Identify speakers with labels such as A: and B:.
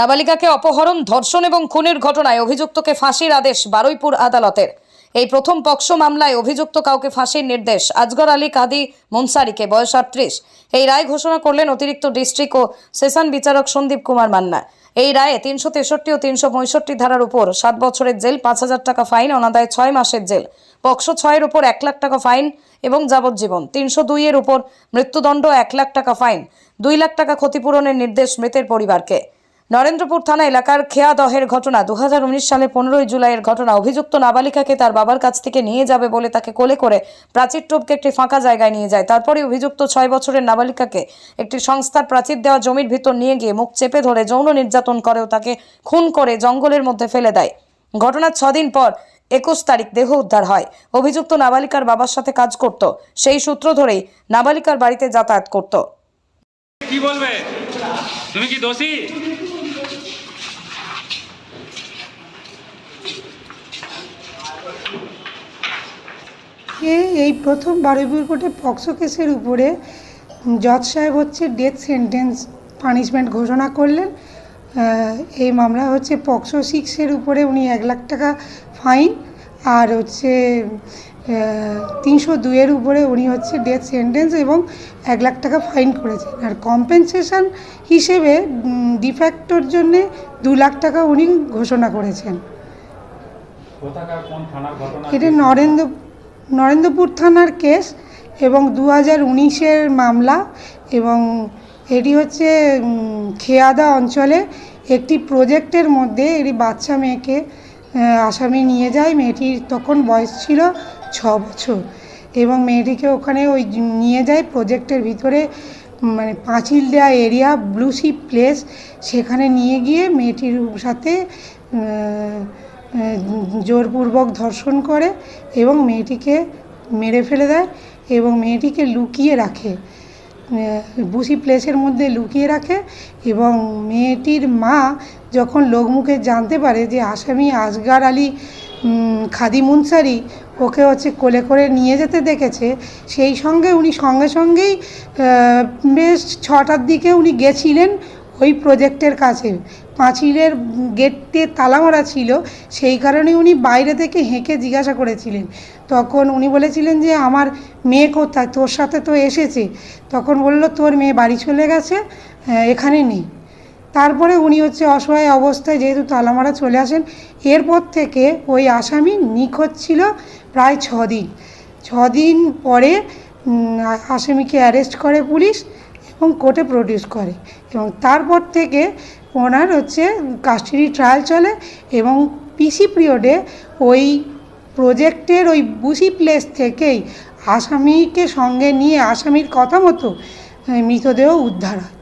A: নাবালিকাকে অপহরণ, ধর্ষণ এবং খুনের ঘটনায় অভিযুক্তকে ফাঁসির আদেশ বারুইপুর আদালতের। এই প্রথম পক্সো মামলায় অভিযুক্ত কাউকে ফাঁসির নির্দেশ আজগর আলী কাদি মনসারিকে, বয়স আটত্রিশ। এই রায় ঘোষণা করলেন অতিরিক্ত ডিস্ট্রিক্ট ও সেশন বিচারক সন্দীপ কুমার মান্না। এই রায়ে তিনশো তেষট্টি ও তিনশো পঁয়ষট্টি ধারার উপর সাত বছরের জেল, পাঁচ হাজার টাকা ফাইন, অনাদায় ছয় মাসের জেল। পক্সো ছয়ের উপর এক লাখ টাকা ফাইন এবং যাবজ্জীবন। তিনশো দুইয়ের উপর মৃত্যুদণ্ড এক লাখ টাকা ফাইন। দুই লাখ টাকা ক্ষতিপূরণের নির্দেশ মৃতের পরিবারকে। নরেন্দ্রপুর থানা এলাকার খেয়া দহের ঘটনা। দু হাজার উনিশ সালে পনেরোই জুলাইয়ের ঘটনা। অভিযুক্ত নাবালিকাকে তার বাবার কাছ থেকে নিয়ে যাবে বলে তাকে কোলে করে প্রাচীর টোপকে একটি ফাঁকা জায়গায় নিয়ে যায়। তারপরে অভিযুক্ত ছয় বছরের নাবালিকাকে একটি সংস্থার প্রাচীর দেওয়া জমির ভিতর নিয়ে গিয়ে মুখ চেপে ধরে যৌন নির্যাতন করেও তাকে খুন করে জঙ্গলের মধ্যে ফেলে দেয়। ঘটনার ছদিন পর একুশ তারিখ দেহ উদ্ধার হয়। অভিযুক্ত নাবালিকার বাবার সাথে কাজ করত। সেই সূত্র ধরেই নাবালিকার বাড়িতে যাতায়াত করত।
B: কি বলবে? তুমি কি দোষী?
C: এ এই প্রথম বারুইপুর কোর্টে পক্সো কেসের উপরে জজ সাহেব হচ্ছে ডেথ সেন্টেন্স পানিশমেন্ট ঘোষণা করলেন। এই মামলা হচ্ছে পক্সো সিক্সের উপরে উনি এক লাখ টাকা ফাইন আর হচ্ছে তিনশো দুইয়ের উপরে উনি হচ্ছে ডেথ সেন্টেন্স এবং এক লাখ টাকা ফাইন করেছেন। আর কম্পেনসেশন হিসেবে ডিফ্যাক্টর জন্যে দু লাখ টাকা উনি ঘোষণা করেছেন। এটা নরেন্দ্র নরেন্দ্রপুর থানার কেস এবং দু হাজার উনিশের মামলা এবং এটি হচ্ছে খেয়াদা অঞ্চলে একটি প্রজেক্টের মধ্যে একটি বাচ্চা মেয়েকে আসামি নিয়ে যায়। মেয়েটির তখন বয়স ছিল ছ বছর এবং মেয়েটিকে ওখানে ওই নিয়ে যায় প্রজেক্টের ভিতরে মানে পাঁচিল দেওয়া এরিয়া ব্লুসি প্লেস সেখানে নিয়ে গিয়ে মেয়েটির সাথে জোরপূর্বক ধর্ষণ করে এবং মেয়েটিকে মেরে ফেলে দেয় এবং মেয়েটিকে লুকিয়ে রাখে। বুসি প্লেসের মধ্যে লুকিয়ে রাখে এবং মেয়েটির মা যখন লোকমুখে জানতে পারে যে আসামি আসগার আলী খাদি মুনসারি ওকে হচ্ছে কোলে করে নিয়ে যেতে দেখেছে, সেই সঙ্গে উনি সঙ্গে সঙ্গেই বেশ ছটার দিকে উনি গেছিলেন ওই প্রজেক্টের কাছে। পাঁচিলের গেটে তালা মারা ছিল, সেই কারণে উনি বাইরে থেকে হেঁকে জিজ্ঞাসা করেছিলেন। তখন উনি বলেছিলেন যে, আমার মেয়ে কোথায়? তোর সাথে তো এসেছে। তখন বলল, তোর মেয়ে বাড়ি চলে গেছে এখানে নেই। তারপরে উনি হচ্ছে অসহায় অবস্থায় যেহেতু তালামারা চলে আসেন, এরপর থেকে ওই আসামি নিখোঁজ ছিল প্রায় ছদিন। ছদিন পরে আসামিকে অ্যারেস্ট করে পুলিশ এবং কোর্টে প্রডিউস করে। এবং তারপর থেকে ওনার হচ্ছে কাস্টাডি ট্রায়াল চলে এবং পিসি পিরিয়ডে ওই প্রজেক্টের ওই বুসি প্লেস থেকেই আসামিকে সঙ্গে নিয়ে আসামির কথা মতো মৃতদেহ উদ্ধার হয়।